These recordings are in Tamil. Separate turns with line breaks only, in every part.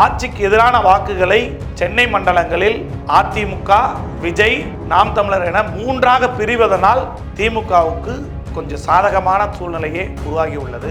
ஆட்சிக்கு எதிரான வாக்குகளை சென்னை மண்டலங்களில் அதிமுக விஜய் நாம் தமிழர் என மூன்றாக பிரிவதனால் திமுகவுக்கு கொஞ்சம் சாதகமான சூழ்நிலையே உருவாகி உள்ளது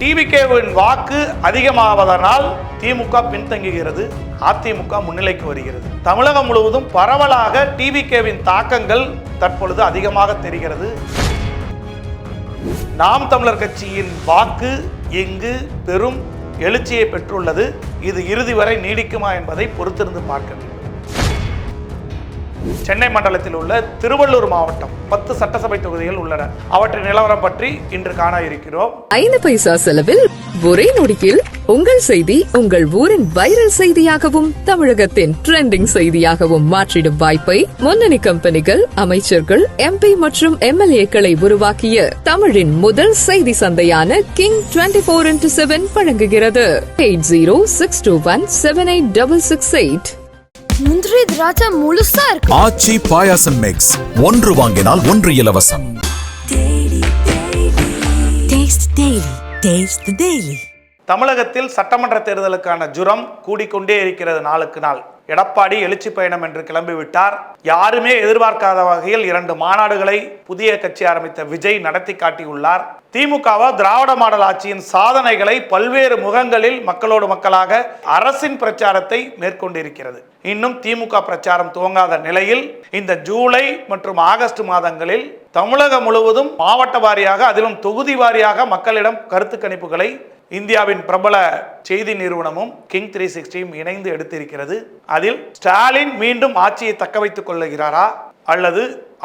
டிவிகேவின் வாக்கு அதிகமாவதனால் திமுக பின்தங்குகிறது. அதிமுக முன்னிலைக்கு வருகிறது. தமிழகம் முழுவதும் பரவலாக டிவிகேவின் தாக்கங்கள் தற்பொழுது அதிகமாக தெரிகிறது. நாம் தமிழர் கட்சியின் வாக்கு இங்கு பெரும் எழுச்சியை பெற்றுள்ளது இது இறுதி வரை நீடிக்குமா என்பதை பொறுத்திருந்து பார்க்க வேண்டும். சென்னை மண்டலத்தில் உள்ள திருவள்ளூர் மாவட்டம் பத்து சட்டசபை தொகுதிகள் உள்ளன. அவற்றின் நிலவரம் பற்றி இன்று காண இருக்கிறோம்.
ஐந்து பைசா செலவில் ஒரே நொடியில் உங்கள் செய்தி உங்கள் ஊரின் வைரல் செய்தியாகவும் தமிழகத்தின் ட்ரெண்டிங் செய்தியாகவும் மாற்றிடும் வாய்ப்பை முன்னணி கம்பெனிகள் அமைச்சர்கள் எம்பி மற்றும் எம்எல்ஏக்களை உருவாக்கிய தமிழின் முதல் செய்தி சந்தையான King twenty four into seven வழங்குகிறது. Eight zero six two one seven eight double six eight
முந்திரி திராட்சை முழுசா இருக்கு.
ஆச்சி பாயாசம் மிக்ஸ் ஒன்று வாங்கினால் ஒன்று இலவசம்.
தமிழகத்தில் சட்டமன்ற தேர்தலுக்கான ஜுரம் கூடிக்கொண்டே இருக்கிறது நாளுக்கு நாள். எடப்பாடி எழுச்சி பயணம் என்று கிளம்பிவிட்டார். யாருமே எதிர்பார்க்காத வகையில் இரண்டு மாநாடுகளை புதிய கட்சி ஆரம்பித்த விஜய் நடத்தி காட்டியுள்ளார். திமுகவா திராவிட மாடல் ஆட்சியின் சாதனைகளை பல்வேறு முகங்களில் மக்களோடு மக்களாக அரசின் பிரச்சாரத்தை மேற்கொண்டிருக்கிறது. இன்னும் திமுக பிரச்சாரம் துவங்காத நிலையில் இந்த ஜூலை மற்றும் ஆகஸ்ட் மாதங்களில் தமிழகம் முழுவதும் மாவட்ட வாரியாக அதிலும் தொகுதி வாரியாக மக்களிடம் கருத்து கணிப்புகளை இந்தியாவின் பிரபல செய்தி நிறுவனமும் கிங் த்ரீ சிக்ஸ்டியும் இணைந்து எடுத்திருக்கிறது. அதில் ஸ்டாலின் மீண்டும் ஆட்சியை தக்க வைத்துக் கொள்ளுகிறாரா அல்லது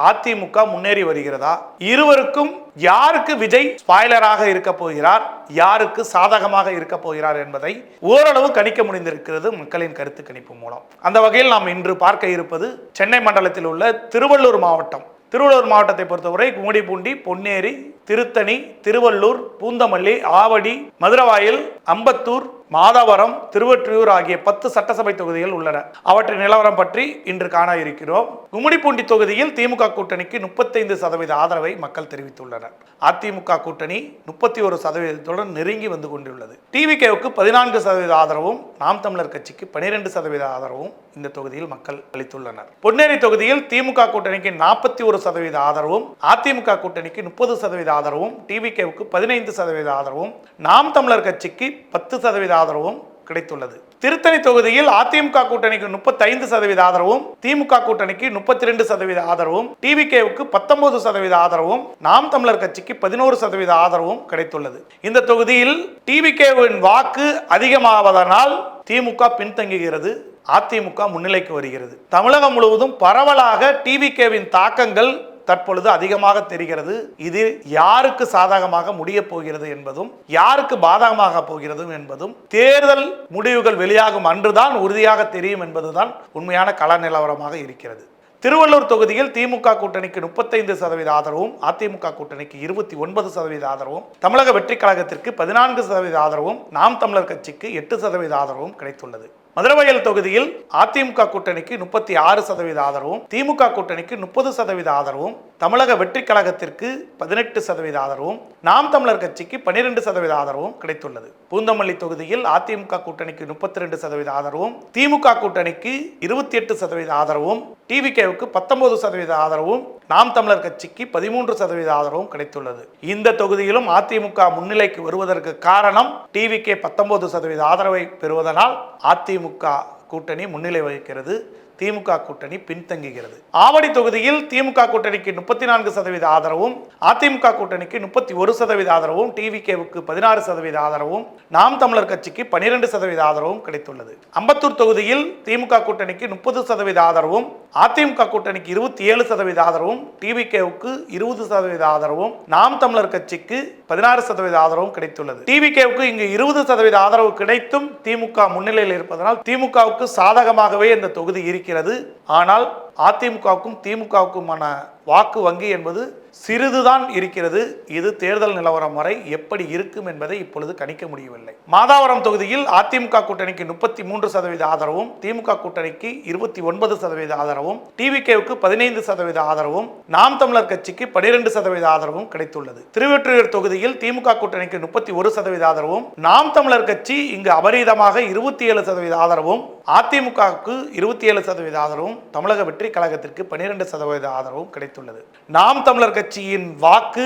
அதிமுக முன்னேறி வருகிறதா? இருவருக்கும் யாருக்கு விஜய் ஸ்பாய்லராக இருக்க போகிறார்? யாருக்கு சாதகமாக இருக்க போகிறார் என்பதை ஓரளவு கணிக்க முடிந்திருக்கிறது மக்களின் கருத்து கணிப்பு மூலம். அந்த வகையில் நாம் இன்று பார்க்க இருப்பது சென்னை மண்டலத்தில் உள்ள திருவள்ளூர் மாவட்டம். திருவள்ளூர் மாவட்டத்தை பொறுத்தவரை கும்மிடிப்பூண்டி பொன்னேரி திருத்தணி திருவள்ளூர் பூந்தமல்லி ஆவடி மதுரவாயில் அம்பத்தூர் மாதாவரம் திருவற்றியூர் ஆகிய பத்து சட்டசபை தொகுதிகள் உள்ளன. அவற்றின் நிலவரம் பற்றி இன்று காண இருக்கிறோம். கும்மிடிப்பூண்டி தொகுதியில் திமுக கூட்டணிக்கு முப்பத்தைந்து சதவீத ஆதரவை மக்கள் தெரிவித்துள்ளனர். அதிமுக கூட்டணி முப்பத்தி ஒரு சதவீதத்துடன் நெருங்கி வந்து கொண்டுள்ளது. டிவிகேவுக்கு பதினான்கு சதவீத ஆதரவும் நாம் தமிழர் கட்சிக்கு பனிரெண்டு சதவீத ஆதரவும் இந்த தொகுதியில் மக்கள் அளித்துள்ளனர். பொன்னேரி தொகுதியில் திமுக கூட்டணிக்கு நாற்பத்தி ஒரு சதவீத ஆதரவும் அதிமுக கூட்டணிக்கு முப்பது சதவீத ஆதரவும் டிவிகேவுக்கு பதினைந்து சதவீத ஆதரவும் நாம் தமிழர் கட்சிக்கு பத்து சதவீத ஆதரவும் கிடைத்துள்ளது. திருத்தணி தொகுதியில் அதிமுக கூட்டணிக்கு முப்பத்தைந்து சதவீத ஆதரவும் திமுக கூட்டணிக்கு முப்பத்தி ரெண்டு சதவீத ஆதரவும் டிவிகேவுக்கு பத்தொன்பது சதவீத ஆதரவும் நாம் தமிழர் கட்சிக்கு பதினோரு சதவீத ஆதரவும் கிடைத்துள்ளது. இந்த தொகுதியில் டிவிகேவின் வாக்கு அதிகமாவதனால் திமுக பின்தங்குகிறது அதிமுக முன்னிலைக்கு வருகிறது. தமிழகம் முழுவதும் பரவலாக டிவிகேவின் தாக்கங்கள் தற்பொழுது அதிகமாக தெரிகிறது. இது யாருக்கு சாதகமாக முடிய போகிறது என்பதும் யாருக்கு பாதகமாக போகிறதும் என்பதும் தேர்தல் முடிவுகள் வெளியாகும் அன்றுதான் உறுதியாக தெரியும் என்பதுதான் உண்மையான கள நிலவரமாக இருக்கிறது. திருவள்ளூர் தொகுதியில் திமுக கூட்டணிக்கு முப்பத்தைந்து சதவீத ஆதரவும் அதிமுக கூட்டணிக்கு இருபத்தி ஒன்பது சதவீத ஆதரவும் தமிழக வெற்றி கழகத்திற்கு பதினான்கு சதவீத ஆதரவும் நாம் தமிழர் கட்சிக்கு எட்டு சதவீத ஆதரவும் கிடைத்துள்ளது. மதுரவயல் தொகுதியில் அதிமுக கூட்டணிக்கு முப்பத்தி ஆறு சதவீத ஆதரவும் திமுக கூட்டணிக்கு முப்பது சதவீத ஆதரவும் தமிழக வெற்றி கழகத்திற்கு பதினெட்டு சதவீத ஆதரவும் நாம் தமிழர் கட்சிக்கு பனிரெண்டு சதவீத ஆதரவும் கிடைத்துள்ளது. பூந்தமல்லி தொகுதியில் அதிமுக கூட்டணிக்கு முப்பத்தி ரெண்டு சதவீத ஆதரவும் திமுக கூட்டணிக்கு இருபத்தி எட்டு சதவீத ஆதரவும் டிவிகேவுக்கு பத்தொன்பது சதவீத ஆதரவும் நாம் தமிழர் கட்சிக்கு பதிமூன்று சதவீத ஆதரவும் கிடைத்துள்ளது. இந்த தொகுதியிலும் அதிமுக முன்னிலைக்கு வருவதற்கு காரணம் டிவிகே பத்தொன்பது சதவீத ஆதரவை பெறுவதனால் அதிமுக கூட்டணி முன்னிலை வகிக்கிறது. திமுக கூட்டணி பின்தங்குகிறது. ஆவடி தொகுதியில் திமுக கூட்டணிக்கு முப்பத்தி நான்கு சதவீத ஆதரவும் அதிமுக கூட்டணிக்கு முப்பத்தி ஒரு சதவீத ஆதரவும் டிவிகேவுக்கு பதினாறு சதவீத ஆதரவும் நாம் தமிழர் கட்சிக்கு பனிரெண்டு சதவீத ஆதரவும் கிடைத்துள்ளது. அம்பத்தூர் தொகுதியில் திமுக கூட்டணிக்கு முப்பது சதவீத ஆதரவும் அதிமுக கூட்டணிக்கு இருபத்தி ஏழு சதவீத ஆதரவும் டிவிகேவுக்கு இருபது சதவீத ஆதரவும் நாம் தமிழர் கட்சிக்கு பதினாறு சதவீத ஆதரவும் கிடைத்துள்ளது. டிவிகேவுக்கு இங்கு இருபது சதவீத ஆதரவு கிடைத்தும் திமுக முன்னிலையில் இருப்பதனால் திமுகவுக்கு சாதகமாகவே இந்த தொகுதி இருக்கிறது. ஆனால் அதிமுகவுக்கும் திமுகவுக்குமான வாக்கு வங்கி என்பது சிறிதுதான் இருக்கிறது. இது தேர்தல் நிலவரம் வரை எப்படி இருக்கும் என்பதை இப்பொழுது கணிக்க முடியவில்லை. மாதாவரம் தொகுதியில் அதிமுக கூட்டணிக்கு முப்பத்தி மூன்று சதவீத ஆதரவும் திமுக கூட்டணிக்கு இருபத்தி ஒன்பது சதவீத ஆதரவும் டிவிகேவுக்கு பதினைந்து சதவீத ஆதரவும் நாம் தமிழர் கட்சிக்கு பனிரெண்டு சதவீத ஆதரவும் கிடைத்துள்ளது. திருவெற்றியூர் தொகுதியில் திமுக கூட்டணிக்கு முப்பத்தி ஒரு சதவீத ஆதரவும் நாம் தமிழர் கட்சி இங்கு அபரீதமாக இருபத்தி ஏழு சதவீத ஆதரவும் அதிமுகவுக்கு இருபத்தி ஏழு சதவீத ஆதரவும் தமிழக வெற்றி கழகத்திற்கு பனிரெண்டு சதவீத ஆதரவும் கிடைத்துள்ளது. நாம் தமிழர் கட்சி கட்சியின் வாக்கு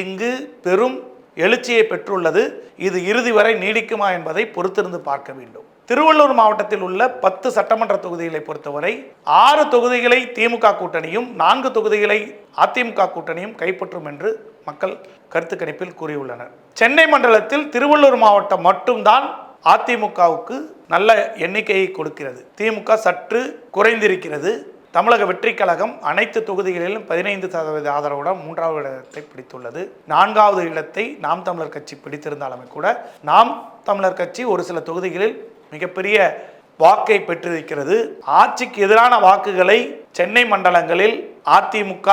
இங்கு பெரும் எழுச்சியை பெற்றுள்ளது. இது இறுதி வரை நீடிக்குமா என்பதை பொறுத்திருந்து பார்க்க வேண்டும். திருவள்ளூர் மாவட்டத்தில் உள்ள பத்து சட்டமன்ற தொகுதிகளை பொறுத்தவரை ஆறு தொகுதிகளை திமுக கூட்டணியும் நான்கு தொகுதிகளை அதிமுக கூட்டணியும் கைப்பற்றும் என்று மக்கள் கருத்து கணிப்பில் கூறியுள்ளனர். சென்னை மண்டலத்தில் திருவள்ளூர் மாவட்டம் மட்டும்தான் அதிமுகவுக்கு நல்ல எண்ணிக்கையை கொடுக்கிறது. திமுக சற்று குறைந்திருக்கிறது. தமிழக வெற்றி கழகம் அனைத்து தொகுதிகளிலும் பதினைந்து சதவீத ஆதரவுடன் மூன்றாவது இடத்தை பிடித்துள்ளது. நான்காவது இடத்தை நாம் தமிழர் கட்சி பிடித்திருந்தாலுமே கூட நாம் தமிழர் கட்சி ஒரு சில தொகுதிகளில் மிகப்பெரிய வாக்கை பெற்றிருக்கிறது. ஆட்சிக்கு எதிரான வாக்குகளை சென்னை மண்டலங்களில் அதிமுக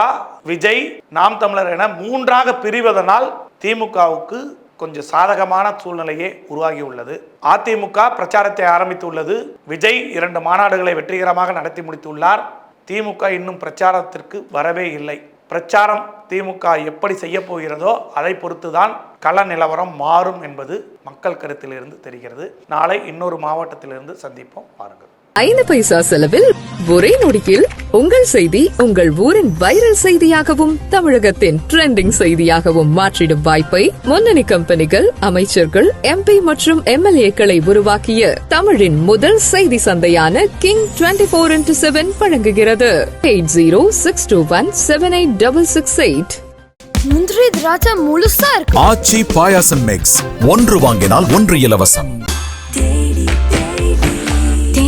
விஜய் நாம் தமிழர் என மூன்றாக பிரிவதனால் திமுகவுக்கு கொஞ்சம் சாதகமான சூழ்நிலையே உருவாகியுள்ளது. அதிமுக பிரச்சாரத்தை ஆரம்பித்துள்ளது. விஜய் இரண்டு மாநாடுகளை வெற்றிகரமாக நடத்தி முடித்துள்ளார். திமுக இன்னும் பிரச்சாரத்திற்கு வரவே இல்லை. பிரச்சாரம் திமுக எப்படி செய்ய போகிறதோ அதை பொறுத்துதான் கள நிலவரம் மாறும் என்பது மக்கள் கருத்திலிருந்து தெரிகிறது. நாளை இன்னொரு மாவட்டத்திலிருந்து சந்திப்போம். பாருங்கள்.
ஐந்து பைசா செலவில் ஒரே நொடியில் உங்கள் செய்தி உங்கள் ஊரின் வைரல் செய்தியாகவும் தமிழகத்தின் ட்ரெண்டிங் செய்தியாகவும் மாற்றிடும் வாய்ப்பை முன்னணி கம்பெனிகள் அமைச்சர்கள் எம்பி மற்றும் எம்எல்ஏக்களை உருவாக்கிய தமிழின் முதல் செய்தி சந்தையான King twenty four into seven வழங்குகிறது. Eight zero six two one seven eight double six eight
முந்திரி திராட்சை முழுசா இருக்கு.
ஆச்சி பாயாசம் மிக்ஸ் ஒன்று வாங்கினால் ஒன்று இலவசம்.